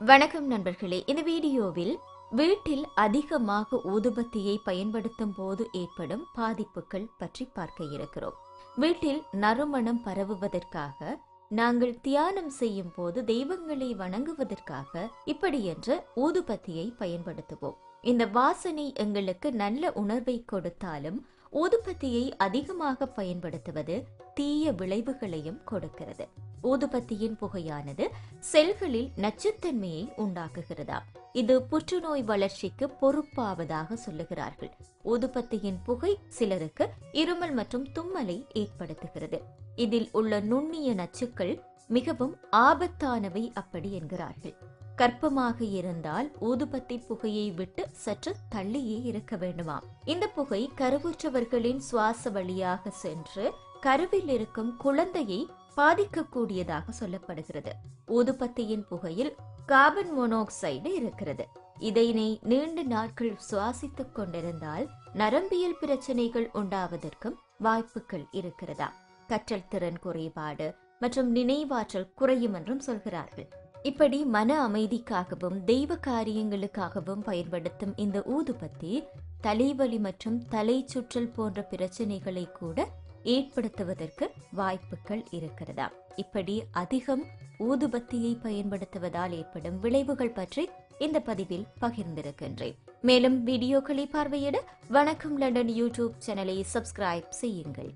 வணக்கம் நண்பர்களே. இந்த வீடியோவில் வீட்டில் அதிகமாக ஊதுபத்தியை பயன்படுத்தும் போது ஏற்படும் பாதிப்புகள் பற்றி பார்க்க இருக்கிறோம். வீட்டில் நறுமணம் பரவுவதற்காக நாங்கள் தியானம் செய்யும் போது தெய்வங்களை வணங்குவதற்காக இப்படி என்ற ஊதுபத்தியை பயன்படுத்துவோம். இந்த வாசனை எங்களுக்கு நல்ல உணர்வை கொடுத்தாலும் ஊதுபத்தியை அதிகமாக பயன்படுத்துவது தீய விளைவுகளையும் கொடுக்கிறது. ஊதுபத்தியின் புகையானது செல்களில் நச்சுத்தன்மையை உண்டாக்குகிறதா? இது புற்றுநோய் வளர்ச்சிக்கு பொறுப்பாவதாக சொல்லுகிறார்கள். ஊதுபத்தியின் புகை சிலருக்கு இருமல் மற்றும் தும்மலை ஏற்படுத்துகிறது. இதில் உள்ள நுண்ணிய நச்சுக்கள் மிகவும் ஆபத்தானவை அப்படி என்கிறார்கள். கற்பமாக இருந்தால் ஊதுபத்தி புகையை விட்டு சற்று தள்ளியே இருக்க வேண்டுமாம் இந்த புகை கருவுற்றவர்களின் சுவாச வழியாக சென்று கருவில் இருக்கும் குழந்தையை பாதிக்கக்கூடியதாக சொல்லப்படுகிறது. ஊதுபத்தியின் புகையில் கார்பன் மோனோக்சைடு இருக்கிறது. இதனை நீண்ட நாட்கள் சுவாசித்துக் கொண்டிருந்தால் நரம்பியல் பிரச்சனைகள் உண்டாவதற்கும் வாய்ப்புகள் இருக்கிறதா? கற்றல் திறன் குறைபாடு மற்றும் நினைவாற்றல் குறையும் என்றும் சொல்கிறார்கள். இப்படி மன அமைதிக்காகவும் தெய்வ காரியங்களுக்காகவும் பயன்படுத்தும் இந்த ஊதுபத்தி தலைவலி மற்றும் தலை சுற்றல் போன்ற பிரச்சனைகளை கூட ஏற்படுத்துவதற்கு வாய்ப்புகள் இருக்கிறதா? இப்படி அதிகம் ஊதுபத்தியை பயன்படுத்துவதால் ஏற்படும் விளைவுகள் பற்றி இந்த பதிவில் பகிர்ந்திருக்கின்றேன். மேலும் வீடியோக்களை பார்வையிட வணக்கம் லண்டன் யூடியூப் சேனலை சப்ஸ்கிரைப் செய்யுங்கள்.